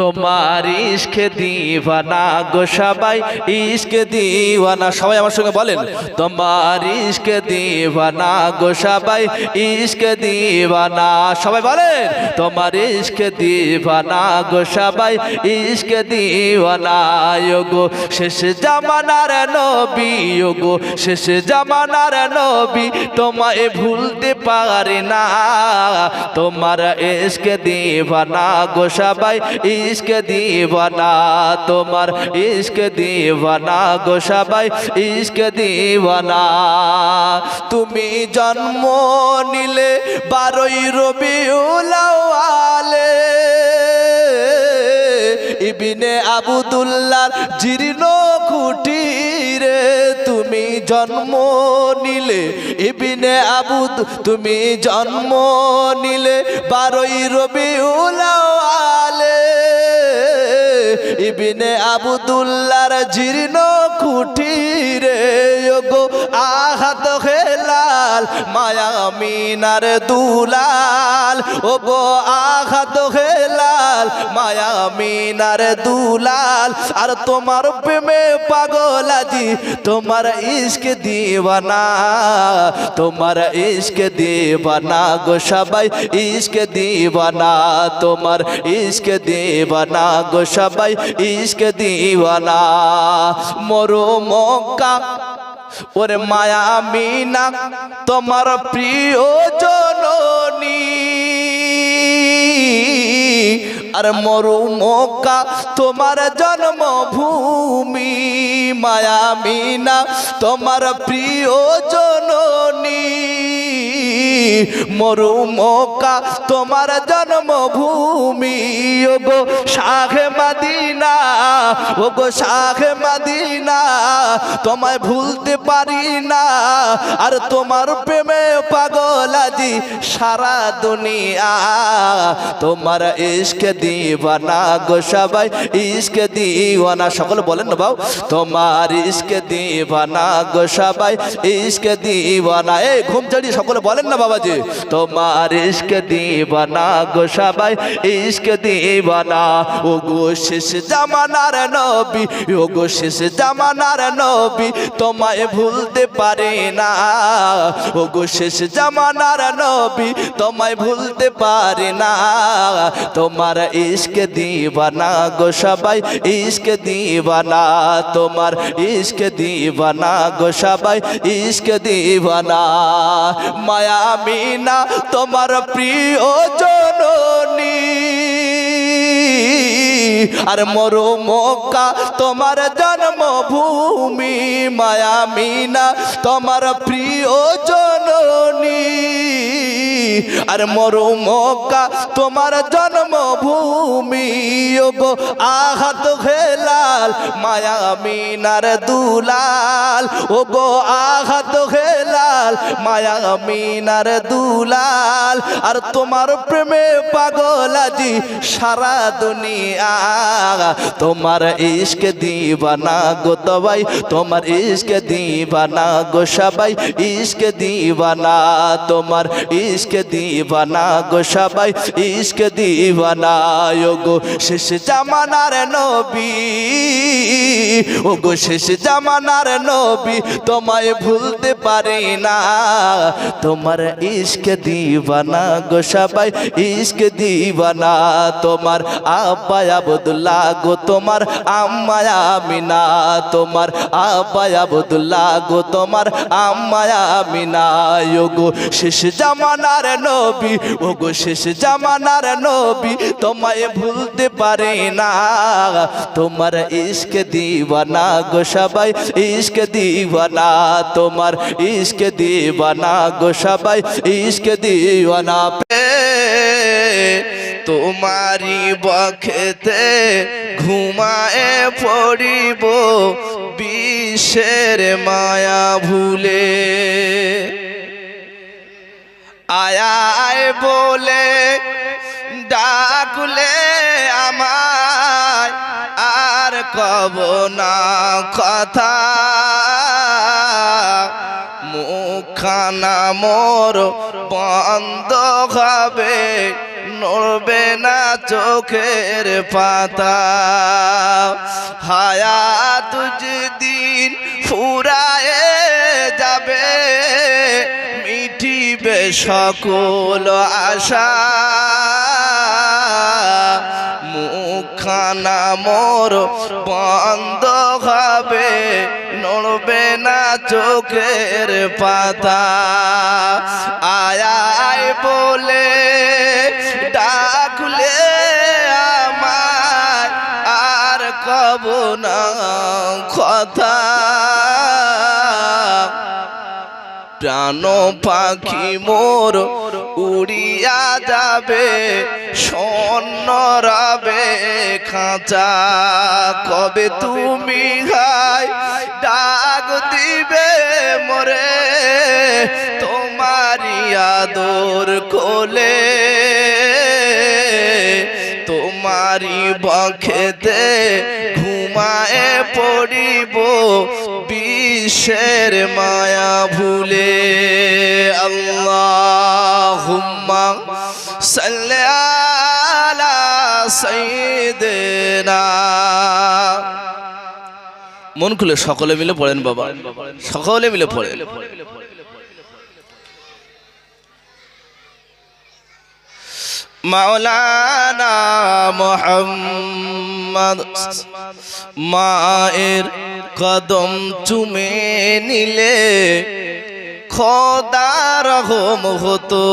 তোমার ইশকে দিওয়ানা গো সবাই, ইশকে দিওয়ানা। সবাই আমার সঙ্গে বলেন, তোমার ইশকে দিওয়ানা গো সবাই, ইশকে দিওয়ানা। সবাই বলেন, তোমার ইশকে দিওয়ানা গো সবাই, ইশকে দিওয়ানা। গো শেষ জামানার নবী গো শেষ জামানার নবী, তোমায় ভুলতে পারে না। তোমার ইশকে দিওয়ানা গো সবাই ইশকে দিওয়ানা, তোমার ইশকে দিওয়ানা গো সবাই, ইশকে দিওয়ানা। তুমি জন্ম নিলে বারোই রবিউল আওয়ালে ইবিনে আবুদুল্লার জীর্ণ কুটিরে তুমি জন্ম নিলে, ইবিনে আবুদ তুমি জন্ম নিলে বারোই রবিউল আওয়ালে ইবিনে আবুদুল্লার জীর্ণ কুটিরে হেলাল মায়া মিনার দুলাল। ও গো আহাত হেলাল, মায়া মিনার দুলাল। আর তোমার প্রেমে পাগল আজি, তোমার ইশক দিবানা, তোমার ইশক দিওয়ানা গো সবাই, ইশক দিবানা, তোমার ইশক দিওয়ানা গো সবাই, ইশক দিওয়ানা মরো মক্কা ওরে মায়া মিনা, তোমার প্রিয় জননী। আর মরু মক্কা, তোমার জন্মভূমি। মায়া মিনা, তোমার প্রিয় জননী। মরু মক্কা তোমার জন্মভূমি ও গো শাহে মাদিনা ও গো শাহে মাদিনা, তোমায় ভুলতে পারি না, আর তোমার প্রেমে পাগল আজি সারা দুনিয়া। তোমার ইশক দিওয়ানা গো সবাই, ইশক দিওয়ানা, সকল বলেন না বাউ, তোমার ইশক দিওয়ানা গো সবাই, ইশক দিওয়ানা, এই ঘুম চড়িয়ে সকলে বলেন না বাবাজি, তোমার ইশক দিওয়ানা গো সবাই, ইশক দিওয়ানা ও গো শেষ জামানার নবী, ও গো শেষ জামানার নবী, তোমায় ভুলতে পারে না। ও গো শেষ জামানার নবী, তোমায় ভুলতে পারে না। তোমার ইশক দিওয়ানা গো সবাই, ইশক দিওয়ানা তোমার ইশক দিওয়ানা গো সবাই, ইশক দিওয়ানা মায়া মিনা, তোমার প্রিয় জননী। আর মরো মোকা তোমার জন্মভূমি মায়ামিনা তোমার প্রিয় জননী। আর মরু মক্কা তোমার জন্মভূমি গো আহাত হেলাল, মায়া মিনার দুলাল ও গো আহাত হেলাল, মায়া মিনার দুলাল। আর তোমার প্রেমে পাগল আজি সারা দুনিয়া। তোমার ইশক দিবানা গো তবাই, তোমার ইশক দিবানা গো সবাই, ইশক দিবানা তোমার ইশক দিবানা গো সবাই, ইশক দিবানা গো শেষ জামানার নবী, ও গো শেষ জামানার নবী, তোমায় ভুলতে পারি না। তোমার ইশক দিবানা গো সবাই, ইশক দিবানা, তোমার আব্বা আবদুল্লাহ গো, তোমার আম্মায়া আমিনা, তোমার আব্বা আবদুল্লাহ গো, তোমার আম্মায়া আমিনা ও গো শেষ জামানার নবী ও গো শেষ জামানার নবী, তোমায় ভুলতে পারে না। তোমার ইশক দিবানা গো সবাই, ইশক দিবানা, তোমার ইশক দিবানা গো সবাই, ইশক দিবানা তোমারি বখেতে ঘুমায়ে পড়িব বিশ্বের মায়া ভুলে। আয়ায় বলে ডাকলে আমায় আর কব না কথা। মুখানা মোর বন্ধ হবে, নড়বে না চোখের পাতা। হায়া দিন মিটিবে সকল আশা মুখানা মোর বন্ধ হবে, নড়বে না চোখের পাতা। আয় বলে ডাকলে আমায় আর কব না কথা। প্রাণ পাখি মোর উড়িয়া যাবে, স্বর্ণ রবে খাঁচা। কবে তুমি ঘাই ডাক দিবে মোরে তোমারিয়া দোর কোলে। তোমারি বখেতে ঘুমায় পড়িব বিশ্বের মায়া ভুলে। আল্লাহ হুম্মা সাল্লা মন খুলে সকলে মিলে পড়েন বাবা, সকলে মিলে পড়েন। মাওলানা মোহাম্মদ মায়ের কদম চুমে নিলে খোদা রহম হতো।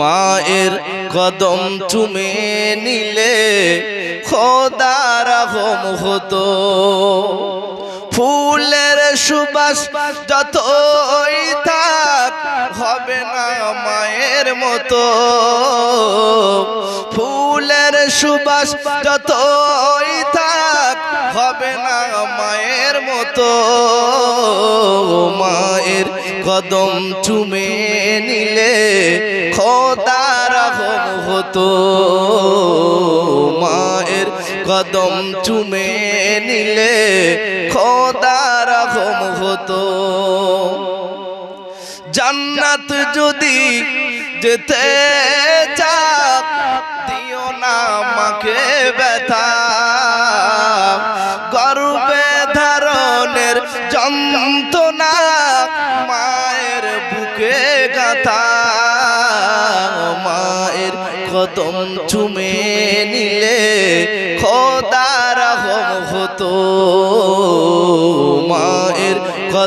মায়ের কদম চুমে নিলে খোদা রহম হতো। ফুলের সুবাস যতই থাক, হবে না মায়ের মতো। ফুলের সুবাস যতই থাক, হবে না মায়ের মতো। মায়ের কদম চুমে নিলে খোদা রহম হতো। কদম চুমে নিলে খোদা রহম হতো। জান্নাত যদি যেতে চাপ দিও না আমাকে ব্যথা। গর্বে ধারণের যন্ত্রণা মায়ের বুকে গাথা। মায়ের কদম চুমে নিলে খোদা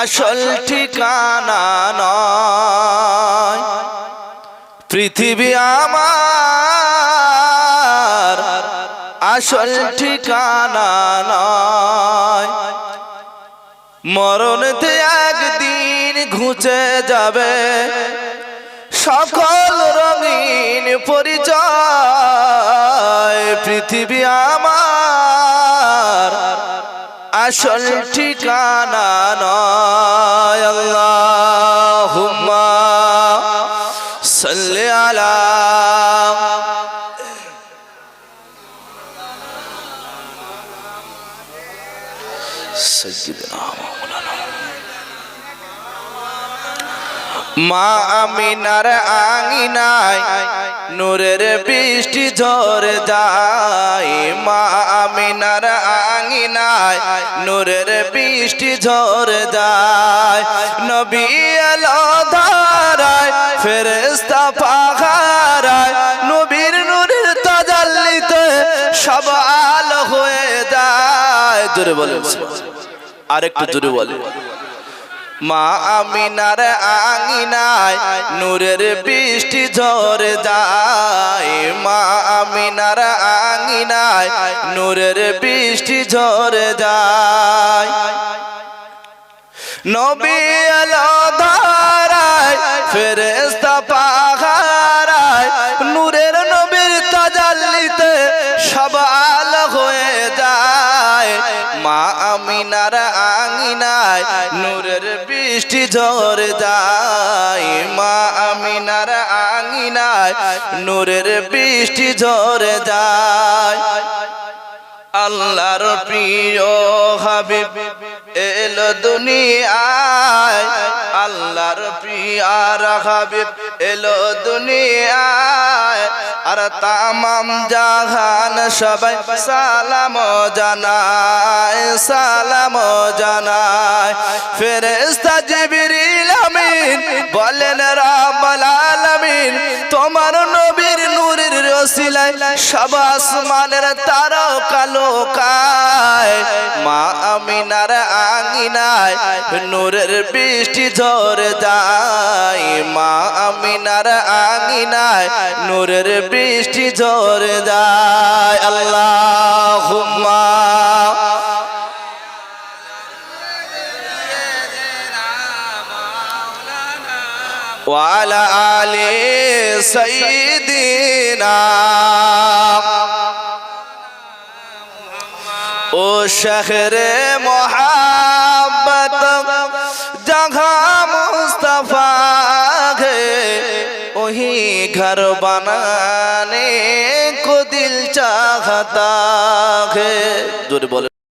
আসল ঠিকানা নয়। পৃথিবী আমার আসল ঠিকানা নয়। মরণতে একদিন ঘুচে যাবে। সকল রঙিন পরিচয়। পৃথিবী আমার আসল ঠিকানা নয় আল্লাহুম্মা সাল্লি আলা সাইয়্যিদিনা মা আমিনার আঙিনায় নূরের বৃষ্টি ঝরে যায়। মা আমিনার আঙিনায় নূরের বৃষ্টি ঝরে যায়। নবী এলো ধারায় ফেরেস্তা পাহারায়, নবীর নূরের তাজাল্লিতে সব আলো হয়ে যায়। জোরে বলে আরেকটু জোরে বলে মা আমিনার আঙিনায় নূরের বৃষ্টি ঝরে যায়। মা আমিনার আঙিনায় নূরের বৃষ্টি ঝরে যায়। নবী আলো ধারায় ফেরেস্তা পাহা নূরের আঙিনায় নূরের বৃষ্টি ঝরে যায়। মা আমিনার আঙিনায়, নূরের বৃষ্টি ঝরে যায়। আল্লাহর প্রিয় হাবিব এলো দুনিয়ায়। আল্লাহর প্রিয়ার হাবিব এলো দুনিয়ায়। আর তামাম জাহান সবাই সালাম জানায় সালাম জানায়। ফেরেস্তা জিবরিল আমিন বলেন রাব্বুল ওসিলায় সব আসমানের তারা কালো কায়। মা আমিনার আঙিনায় নূরের বৃষ্টি ঝরে যায়। মা আমিনার আঙিনায় নূরের বৃষ্টি ঝরে যায়। আল্লাহ ওয়ালা আলী সঈদিনা। ও শহরে মোহাবত জঘা মুস্তফা হে ওহি ঘর বানানে কো দিল চাহতা হে জোরে বলে